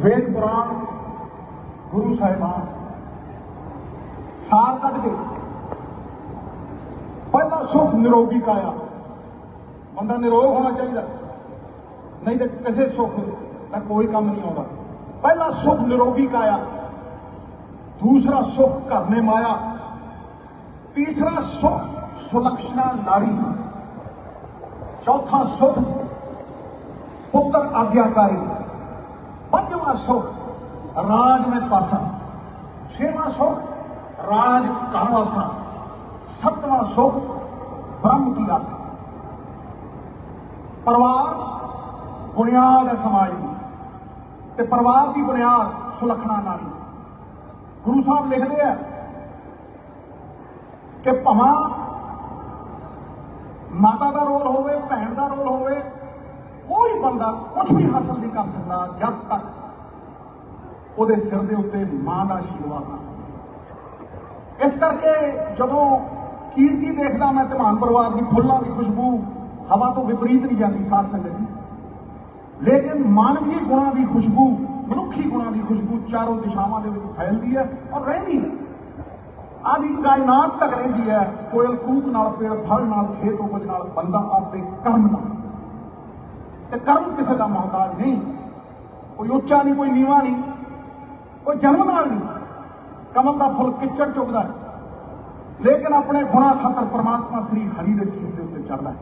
ਵੇਦ ਪੁਰਾਣ ਗੁਰੂ ਸਾਹਿਬਾਨ ਸਾਲ ਕੱਢ ਕੇ ਪਹਿਲਾ ਸੁਖ ਨਿਰੋਗੀ ਕਾਇਆ। ਬੰਦਾ ਨਿਰੋਗ ਹੋਣਾ ਚਾਹੀਦਾ। ਨਹੀਂ ਤਾਂ ਕਿਸੇ ਸੁਖ ਦਾ ਕੋਈ ਕੰਮ ਨਹੀਂ ਆਉਂਦਾ। ਪਹਿਲਾ ਸੁਖ ਨਿਰੋਗੀ ਕਾਇਆ। ਦੂਸਰਾ ਸੁਖ ਘਰ ਨੇ ਮਾਇਆ। ਤੀਸਰਾ ਸੁਖ ਸੁਲਕਸ਼ਣਾ ਨਾਰੀ। ਚੌਥਾ ਸੁਖ ਪੁੱਤਰ ਆਗਿਆਕਾਰੀ। ਪੰਜਵਾਂ ਸੁਖ, ਰਾਜ ਮੈਂ ਪਾਸਾ। ਛੇਵਾਂ ਸੁਖ, ਰਾਜ ਘਰ ਵਾਸਾ। ਸੱਤਵਾਂ ਸੁਖ, ਬ੍ਰਹਮ ਕੀ ਆਸਾ। ਪਰਿਵਾਰ, ਬੁਨਿਆਦ ਹੈ ਸਮਾਜ ਦੀ। ਤੇ ਪਰਿਵਾਰ ਦੀ ਬੁਨਿਆਦ ਸੁਲਖਣਾ ਨਾਰੀ। ਗੁਰੂ ਸਾਹਿਬ ਲਿਖਦੇ ਆ ਕਿ ਭਵਾਂ ਮਾਤਾ ਦਾ ਰੋਲ ਹੋਵੇ, ਭੈਣ ਦਾ ਰੋਲ ਹੋਵੇ, ਕੋਈ ਬੰਦਾ ਕੁਝ ਵੀ ਹਾਸਲ ਨਹੀਂ ਕਰ ਸਕਦਾ ਜਦ ਤੱਕ ਉਹਦੇ ਸਿਰ ਦੇ ਉੱਤੇ ਮਾਂ ਦਾ ਆਸ਼ੀਰਵਾਦ ਨਾ ਇਸ ਕਰਕੇ ਜਦੋਂ ਕੀਰਤੀ ਦੇਖਦਾ ਮੈਂ ਧਮਾਨ ਪਰਿਵਾਰ ਦੀ ਫੁੱਲਾਂ ਦੀ ਖੁਸ਼ਬੂ ਹਵਾ ਤੋਂ ਵਿਪਰੀਤ ਨਹੀਂ ਜਾਂਦੀ ਸਾਧ ਸੰਗਤ ਜੀ। ਲੇਕਿਨ ਮਾਨਵੀ ਗੁਣਾਂ ਦੀ ਖੁਸ਼ਬੂ, ਮਨੁੱਖੀ ਗੁਣਾਂ ਦੀ ਖੁਸ਼ਬੂ ਚਾਰੋਂ ਦਿਸ਼ਾਵਾਂ ਦੇ ਵਿੱਚ ਫੈਲਦੀ ਹੈ ਔਰ ਰਹਿੰਦੀ ਹੈ। ਆਦੀ ਕਾਇਨਾਤ ਤੱਕ ਰਹਿੰਦੀ ਹੈ, ਕੋਇਲ ਕੂਕ ਨਾਲ ਪੇੜ, ਫਲ ਨਾਲ ਖੇਤ ਉਪਜ ਨਾਲ ਬੰਦਾ ਆਪਣੇ ਕਰਮ ਨਾਲ। ਤੇ ਕਰਮ ਕਿਸੇ ਦਾ ਮੁਹਤਾਜ ਨਹੀਂ। ਕੋਈ ਉੱਚਾ ਨਹੀਂ, ਕੋਈ ਨੀਵਾਂ ਨਹੀਂ। ਕੋਈ ਜਨਮ ਨਾਲ ਨਹੀਂ। ਕਮਲ ਦਾ ਫੁੱਲ ਕਿੱਚੜ ਚੁਗਦਾ ਹੈ। ਲੇਕਿਨ ਆਪਣੇ ਗੁਣਾ ਖਾਤਰ ਪ੍ਰਮਾਤਮਾ ਸ੍ਰੀ ਹਰੀ ਦੇ ਸੀਸ ਦੇ ਉੱਤੇ ਚੜਦਾ ਹੈ।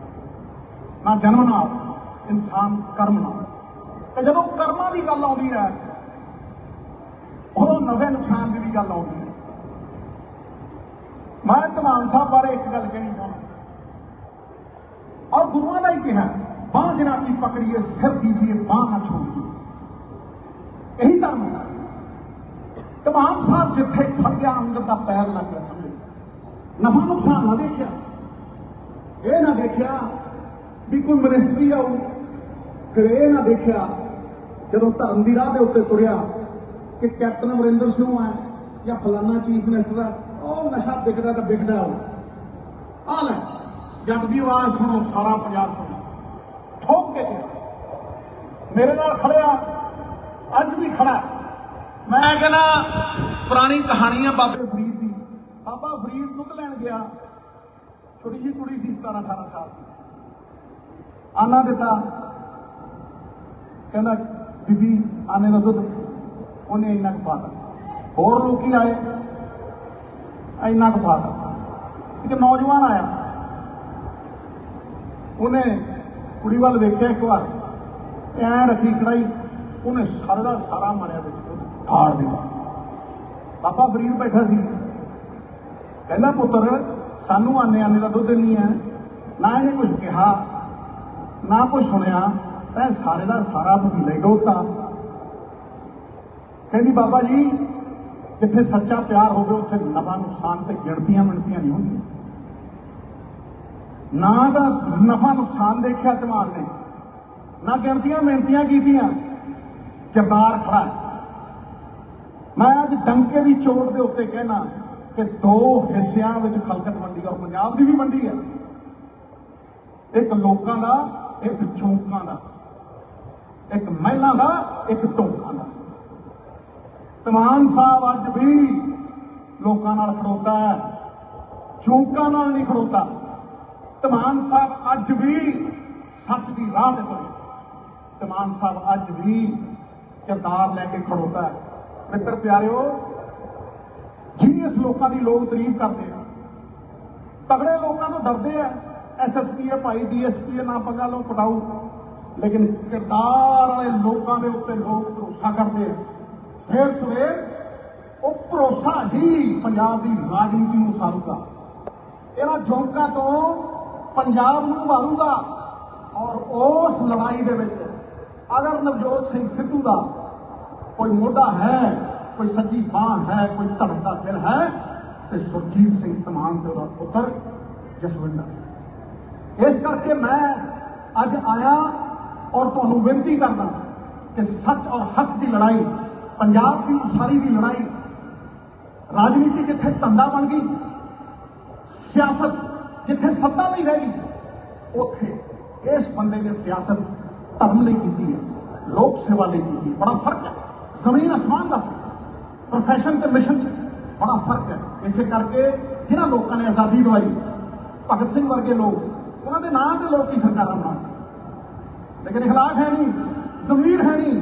ਨਾ ਜਨਮ ਨਾਲ, ਇਨਸਾਨ ਕਰਮ ਨਾਲ। ਤੇ ਜਦੋਂ ਕਰਮਾਂ ਦੀ ਗੱਲ ਆਉਂਦੀ ਹੈ, ਉਦੋਂ ਨਵੇਂ ਨੁਕਸਾਨ ਦੀ ਵੀ ਗੱਲ ਆਉਂਦੀ ਹੈ। ਮੈਂ ਧਮਾਨ ਸਾਹਿਬ ਬਾਰੇ ਇੱਕ ਗੱਲ ਕਹਿਣੀ ਚਾਹੁੰਦਾ ਔਰ ਗੁਰੂਆਂ ਦਾ ਹੀ ਕਿਹਾ, ਬਾਹ ਜਨਾਤੀ ਪਕੜੀਏ, ਸਿਰ ਦੀਜੀਏ, ਬਾਹ ਨਾ ਛੋੜੀਏ ਇਹੀ ਧਰਮ ਹੈ ਤਮਾਮ ਸਾਹਿਬ ਜਿੱਥੇ ਖੜ ਗਿਆ ਅੰਦਰ ਦਾ ਪੈਰ ਲੱਗ ਗਿਆ ਸਮਝੋ ਨਫਾ ਨੁਕਸਾਨ ਨਾ ਦੇਖਿਆ। ਇਹ ਨਾ ਦੇਖਿਆ ਵੀ ਕੋਈ ਮਿਨਿਸਟਰੀ ਆਉ ਫਿਰ ਇਹ ਨਾ ਦੇਖਿਆ ਜਦੋਂ ਧਰਮ ਦੀ ਰਾਹ ਦੇ ਉੱਤੇ ਤੁਰਿਆ ਕਿ ਕੈਪਟਨ ਅਮਰਿੰਦਰ ਸਿੰਘ ਹੈ ਜਾਂ ਫਲਾਨਾ ਚੀਫ ਮਿਨਿਸਟਰ ਹੈ, ਉਹ ਨਸ਼ਾ ਵਿਕਦਾ ਤਾਂ ਵਿਕਦਾ ਉਹ। ਆ ਲੈ, ਜੱਟ ਦੀ ਆਵਾਜ਼ ਸੁਣੋ, ਸਾਰਾ ਪੰਜਾਬ ਸੁਣੋ। ਠੋਕ ਕੇ ਮੇਰੇ ਨਾਲ ਖੜਿਆ, ਅੱਜ ਵੀ ਖੜਾ। ਮੈਂ ਕਹਿੰਦਾ, ਪੁਰਾਣੀ ਕਹਾਣੀ ਆ ਬਾਬੇ ਫਰੀਦ ਦੀ। ਬਾਬਾ ਫਰੀਦ ਦੁੱਧ ਲੈਣ ਗਿਆ। ਛੋਟੀ ਜਿਹੀ ਕੁੜੀ ਸੀ 17 18 ਸਾਲ ਦੀ। ਆਨਾ ਦਿੱਤਾ। ਕਹਿੰਦਾ, ਬੀਬੀ, ਆਨੇ ਦਾ ਦੁੱਧ ਉਹਨੇ ਇੰਨਾ ਕੁ ਪਾਤਾ ਹੋਰ ਲੋਕੀ ਆਏ, ਇੰਨਾ ਕੁ ਪਾਤਾ ਇੱਕ ਨੌਜਵਾਨ ਆਇਆ। ਉਹਨੇ ਕੁੜੀ ਵੱਲ ਵੇਖਿਆ ਇੱਕ ਵਾਰ। ਐ ਰੱਖੀ ਕੜਾਈ, ਉਹਨੇ ਸਾਰੇ ਦਾ ਸਾਰਾ ਮਾਰਿਆ ਵਿੱਚ। ਠਾੜ ਦਿੱਤਾ ਬਾਬਾ ਫਰੀਦ ਬੈਠਾ ਸੀ। ਕਹਿੰਦਾ, ਪੁੱਤਰ, ਸਾਨੂੰ ਆਨੇ ਆਨੇ ਦਾ ਦੁੱਧ ਨਹੀਂ ਹੈ। ਨਾ ਇਹਨੇ ਕੁਝ ਕਿਹਾ, ਨਾ ਕੁਝ ਸੁਣਿਆ, ਤੈਂ ਸਾਰੇ ਦਾ ਸਾਰਾ ਵਕੀਲੇ ਡੋਲਤਾ। ਕਹਿੰਦੀ, ਬਾਬਾ ਜੀ, ਜਿੱਥੇ ਸੱਚਾ ਪਿਆਰ ਹੋਵੇ, ਉੱਥੇ ਨਫਾ, ਨੁਕਸਾਨ ਤੇ ਗਿਣਤੀਆਂ ਮਿਣਤੀਆਂ ਨਹੀਂ ਹੁੰਦੀਆਂ। ਨਾ ਤਾਂ ਨਫਾ, ਨੁਕਸਾਨ ਦੇਖਿਆ ਦਿਮਾਗ ਨੇ, ਨਾ ਗਿਣਤੀਆਂ ਮਿਣਤੀਆਂ ਕੀਤੀਆਂ। ਕਿਰਦਾਰ ਖੜਾ ਮੈਂ ਅੱਜ ਡੰਕੇ ਦੀ ਚੋਟ ਦੇ ਉੱਤੇ ਕਹਿਣਾ ਕਿ ਦੋ ਹਿੱਸਿਆਂ ਵਿੱਚ ਖਲਕਤ ਮੰਡੀ ਔਰ ਪੰਜਾਬ ਦੀ ਵੀ ਮੰਡੀ ਹੈ ਇੱਕ ਲੋਕਾਂ ਦਾ, ਇੱਕ ਚੌਂਕਾਂ ਦਾ। ਇੱਕ ਮਹਿਲਾਂ ਦਾ, ਇੱਕ ਟੋਕਾਂ ਦਾ। ਤਮਾਨ ਸਾਹਿਬ ਅੱਜ ਵੀ ਲੋਕਾਂ ਨਾਲ ਖੜੋਤਾ ਹੈ। ਚੌਂਕਾਂ ਨਾਲ ਨਹੀਂ ਖੜੋਤਾ। ਤਮਾਨ ਸਾਹਿਬ ਅੱਜ ਵੀ ਸੱਚ ਦੀ ਰਾਹ ਤੇ ਤੁਰੇ ਤਮਾਨ ਸਾਹਿਬ ਅੱਜ ਵੀ ਕਿਰਦਾਰ ਲੈ ਕੇ ਖੜੋਤਾ ਹੈ। ਮਿੱਤਰ ਪਿਆਰਿਓ ਜੀਨੀਅਸ ਲੋਕਾਂ ਦੀ ਲੋਕ ਤਾਰੀਫ ਕਰਦੇ ਆ, ਤਗੜੇ ਲੋਕਾਂ ਤੋਂ ਡਰਦੇ ਆ ਐਸਐਸਪੀ ਹੈ ਭਾਈ ਡੀਐਸਪੀ ਹੈ ਨਾ ਪੰਗਾ ਲੋ ਪਟਾਉ ਲੇਕਿਨ ਕਿਰਦਾਰ ਵਾਲੇ ਲੋਕਾਂ ਦੇ ਉੱਤੇ ਲੋਕ ਭਰੋਸਾ ਕਰਦੇ ਆ। ਫਿਰ ਸਵੇਰ ਉਹ ਭਰੋਸਾ ਹੀ ਪੰਜਾਬ ਦੀ ਰਾਜਨੀਤੀ ਨੂੰ ਸਾਰੂਗਾ ਇਹਨਾਂ ਜੋਕਾਂ ਤੋਂ ਪੰਜਾਬ ਨੂੰ ਉਭਾਰੂਗਾ ਔਰ ਉਸ ਲੜਾਈ ਦੇ ਵਿੱਚ ਅਗਰ ਨਵਜੋਤ ਸਿੰਘ ਸਿੱਧੂ ਦਾ ਕੋਈ ਮੋਢਾ ਹੈ ਕੋਈ ਸੱਚੀ ਬਾਹ ਹੈ, ਕੋਈ ਧੜਕਦਾ ਦਿਲ ਹੈ, ਤੇ ਸੁਰਜੀਤ ਸਿੰਘ ਤਮਾਨ ਤੇ ਉਹਦਾ ਪੁੱਤਰ ਜਸਵਿੰਦਰ। ਇਸ ਕਰਕੇ ਮੈਂ ਅੱਜ ਆਇਆ ਔਰ ਤੁਹਾਨੂੰ ਬੇਨਤੀ ਕਰਦਾ ਕਿ ਸੱਚ ਔਰ ਹੱਕ ਦੀ ਲੜਾਈ, ਪੰਜਾਬ ਦੀ ਉਸਾਰੀ ਦੀ ਲੜਾਈ, ਰਾਜਨੀਤੀ ਜਿੱਥੇ ਧੰਦਾ ਬਣ ਗਈ, ਸਿਆਸਤ ਜਿੱਥੇ ਸੱਤਾ ਲਈ ਰਹਿ ਗਈ, ਉੱਥੇ ਇਸ ਬੰਦੇ ਨੇ ਸਿਆਸਤ ਧਰਮ ਲਈ ਕੀਤੀ ਹੈ, ਲੋਕ ਸੇਵਾ ਲਈ ਕੀਤੀ ਬੜਾ ਫ਼ਰਕ ਹੈ। ਜ਼ਮੀਨ ਅਸਮਾਨ ਦਾ ਪ੍ਰੋਫੈਸ਼ਨ ਤੇ ਮਿਸ਼ਨ 'ਚ ਬੜਾ ਫ਼ਰਕ ਹੈ। ਇਸੇ ਕਰਕੇ ਜਿਨ੍ਹਾਂ ਲੋਕਾਂ ਨੇ ਆਜ਼ਾਦੀ ਦਵਾਈ, ਭਗਤ ਸਿੰਘ ਵਰਗੇ ਲੋਕ, ਉਹਨਾਂ ਦੇ ਨਾਂ ਤੇ ਲੋਕ ਹੀ ਸਰਕਾਰਾਂ ਬਣਾਉਣ ਲੇਕਿਨ ਇਖਲਾਕ ਹੈ ਨਹੀਂ ਜ਼ਮੀਰ ਹੈ ਨਹੀਂ,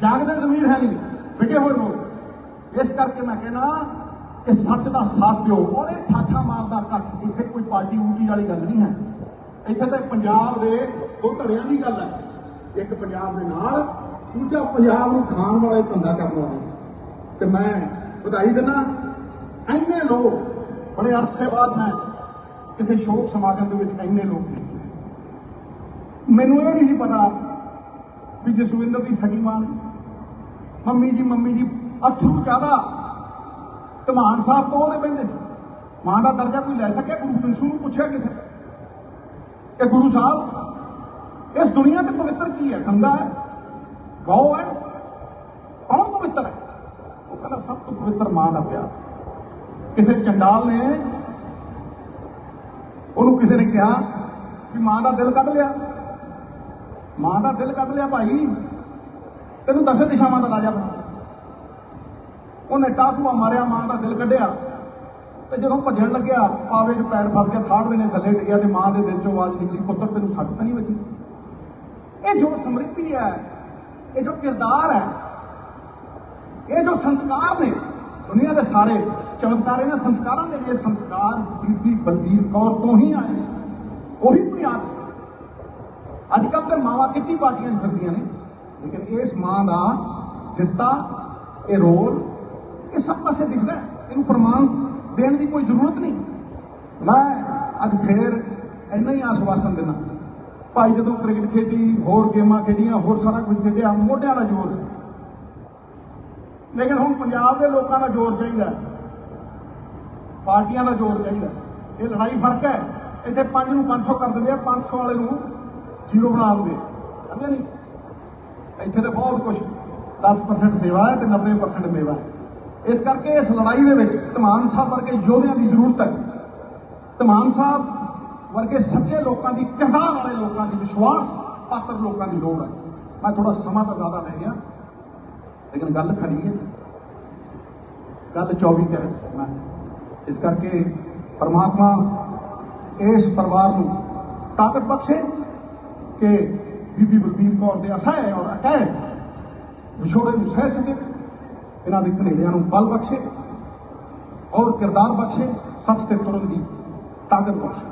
ਜਾਗਦੇ ਜ਼ਮੀਰ ਹੈ ਨਹੀਂ ਵਿਗੇ ਹੋਏ ਲੋਕ। ਇਸ ਕਰਕੇ ਮੈਂ ਕਹਿੰਦਾ ਕਿ ਸੱਚ ਦਾ ਸਾਥ ਦਿਓ ਔਰ ਇਹ ਠਾਠਾ ਮਾਰਦਾ ਇਕੱਠ, ਇੱਥੇ ਕੋਈ ਪਾਰਟੀ ਊਟੀ ਵਾਲੀ ਗੱਲ ਨਹੀਂ ਹੈ। ਇੱਥੇ ਤਾਂ ਪੰਜਾਬ ਦੇ ਦੋ ਧੜਿਆਂ ਦੀ ਗੱਲ ਹੈ। ਇੱਕ ਪੰਜਾਬ ਦੇ ਨਾਲ, ਦੂਜਾ ਪੰਜਾਬ ਨੂੰ ਖਾਣ ਵਾਲੇ ਧੰਦਾ ਕਰਨ ਵਾਲੇ ਤੇ ਮੈਂ ਵਧਾਈ ਦਿੰਦਾ। ਇੰਨੇ ਲੋਕ, ਬੜੇ ਅਰਸੇ ਬਾਅਦ ਮੈਂ ਕਿਸੇ ਸ਼ੋਕ ਸਮਾਗਮ ਦੇ ਵਿੱਚ ਇੰਨੇ ਲੋਕ ਮੈਨੂੰ ਇਹ ਨਹੀਂ ਸੀ ਪਤਾ ਵੀ ਜਸਵਿੰਦਰ ਦੀ ਸਗੀ ਮਾਂ ਮੰਮੀ ਜੀ ਮੰਮੀ ਜੀ, ਅਥਰੂ ਜ਼ਿਆਦਾ। ਧਮਾਨ ਸਾਹਿਬ ਤੋਂ ਉਹਦੇ ਪੈਂਦੇ ਸੀ। ਮਾਂ ਦਾ ਦਰਜਾ ਕੋਈ ਲੈ ਸਕਿਆ? ਗੁਰੂ ਗੋਬਿੰਦ ਸਿੰਘ ਨੂੰ ਪੁੱਛਿਆ ਕਿਸੇ ਨੇ? ਕਿ ਗੁਰੂ ਸਾਹਿਬ, ਇਸ ਦੁਨੀਆ ਤੇ ਪਵਿੱਤਰ ਕੀ ਹੈ? ਗੰਗਾ ਹੈ? ਗਊ ਹੈ? ਕੌਣ ਪਵਿੱਤਰ ਹੈ? ਕਹਿੰਦਾ ਸਭ ਤੋਂ ਪਵਿੱਤਰ ਮਾਂ ਦਾ ਪਿਆਰ। ਕਿਸੇ ਚੰਡਾਲ ਨੇ ਉਹਨੂੰ ਕਿਸੇ ਨੇ ਕਿਹਾ ਕਿ ਮਾਂ ਦਾ ਦਿਲ ਕੱਢ ਲਿਆ। ਮਾਂ ਦਾ ਦਿਲ ਕੱਢ ਲਿਆ ਭਾਈ। ਤੈਨੂੰ ਦਸੇ ਦਿਸ਼ਾਵਾਂ ਦਾ ਲਾਜਾ ਬਣਾ। ਉਹਨੇ ਟਾਕੂਆ ਮਾਰਿਆ, ਮਾਂ ਦਾ ਦਿਲ ਕੱਢਿਆ। ਤੇ ਜਦੋਂ ਭੱਜਣ ਲੱਗਿਆ, ਪਾਵੇ 'ਚ ਪੈਰ ਫਸ ਗਿਆ, ਥਾੜ ਦੇ ਨੇ ਥੱਲੇ ਡਿੱਗਿਆ ਤੇ ਮਾਂ ਦੇ ਦਿਲ 'ਚੋਂ ਆਵਾਜ਼ ਨਿਕਲੀ, ਪੁੱਤਰ, ਤੈਨੂੰ ਸੱਟ ਤਾਂ ਨਹੀਂ ਵੱਜੀ? ਇਹ ਜੋ ਸਮ੍ਰਿਤੀ ਹੈ, ਇਹ ਜੋ ਕਿਰਦਾਰ ਹੈ ਇਹ ਜੋ ਸੰਸਕਾਰ ਨੇ, ਦੁਨੀਆ ਦੇ ਸਾਰੇ ਚਮਤਕਾਰ ਇਹਨਾਂ ਸੰਸਕਾਰਾਂ ਦੇ ਇਹ ਸੰਸਕਾਰ ਬੀਬੀ ਬਲਬੀਰ ਕੌਰ ਤੋਂ ਹੀ ਆਏ ਨੇ। ਉਹੀ ਬੁਨਿਆਦ ਸੀ। ਅੱਜ ਕੱਲ੍ਹ ਤੇ ਮਾਵਾਂ ਕਿੱਟੀ ਪਾਰਟੀਆਂ 'ਚ ਫਿਰਦੀਆਂ ਨੇ, ਲੇਕਿਨ ਇਸ ਮਾਂ ਦਾ ਦਿੱਤਾ ਇਹ ਰੋਲ, ਇਹ ਸਭ ਪਾਸੇ ਦਿਖਦਾ ਇਹਨੂੰ ਪ੍ਰਮਾਣ ਦੇਣ ਦੀ ਕੋਈ ਜ਼ਰੂਰਤ ਨਹੀਂ। ਮੈਂ ਅੱਜ ਫੇਰ ਇੰਨਾ ਹੀ ਆਸ਼ਵਾਸਨ ਦਿੰਦਾ। ਭਾਈ ਜਦੋਂ ਕ੍ਰਿਕਟ ਖੇਡੀ, ਹੋਰ ਗੇਮਾਂ ਖੇਡੀਆਂ, ਹੋਰ ਸਾਰਾ ਕੁਝ ਖੇਡਿਆ, ਮੋਢਿਆਂ ਦਾ ਜ਼ੋਰ ਸੀ। ਲੇਕਿਨ ਹੁਣ ਪੰਜਾਬ ਦੇ ਲੋਕਾਂ ਦਾ ਜ਼ੋਰ ਚਾਹੀਦਾ ਪਾਰਟੀਆਂ ਦਾ ਜ਼ੋਰ ਚਾਹੀਦਾ ਇਹ ਲੜਾਈ ਫ਼ਰਕ ਹੈ। ਇੱਥੇ 5 ਨੂੰ 500 ਕਰ ਦਿੰਦੇ ਆ 500 ਵਾਲੇ ਨੂੰ ਜ਼ੀਰੋ ਬਣਾ ਦਿੰਦੇ ਆ। ਸਮਝਿਆ ਨਹੀਂ? ਇੱਥੇ ਤਾਂ ਬਹੁਤ ਕੁਝ 10% ਸੇਵਾ ਹੈ ਤੇ 90% ਮੇਵਾ ਹੈ। ਇਸ ਕਰਕੇ ਇਸ ਲੜਾਈ ਦੇ ਵਿੱਚ ਧਮਾਨ ਸਾਹਿਬ ਵਰਗੇ ਯੋਧਿਆਂ ਦੀ ਜ਼ਰੂਰਤ ਹੈ। ਧਮਾਨ ਸਾਹਿਬ ਵਰਗੇ ਸੱਚੇ ਲੋਕਾਂ ਦੀ, ਕਿਰਦਾਰ ਵਾਲੇ ਲੋਕਾਂ ਦੀ ਵਿਸ਼ਵਾਸ ਪਾਤਰ ਲੋਕਾਂ ਦੀ ਲੋੜ ਹੈ। ਮੈਂ ਥੋੜਾ ਸਮਾਂ ਤਾਂ ਜ਼ਿਆਦਾ ਲੈ ਗਿਆ। ਲੇਕਿਨ ਗੱਲ ਖਰੀ ਹੈ। ਗੱਲ 24 ਕੈਰਟ ਸੋਨਾ ਹੈ। ਇਸ ਕਰਕੇ ਪਰਮਾਤਮਾ ਇਸ ਪਰਿਵਾਰ ਨੂੰ ਤਾਕਤ ਬਖਸ਼ੇ ਕਿ ਬੀਬੀ ਬਲਬੀਰ ਕੌਰ ਦੇ ਅਸਹਿ ਔਰ ਅਕਹਿ ਵਿਛੋੜੇ ਨੂੰ ਸਹਿ ਸਕੇ, ਇਹਨਾਂ ਦੇ ਘਨੇੜਿਆਂ ਨੂੰ ਬਲ ਬਖਸ਼ੇ ਔਰ ਕਿਰਦਾਰ ਬਖਸ਼ੇ, ਸੱਚ ਤੇ ਤੁਰਨ ਦੀ ਤਾਕਤ ਬਖਸ਼ੇ।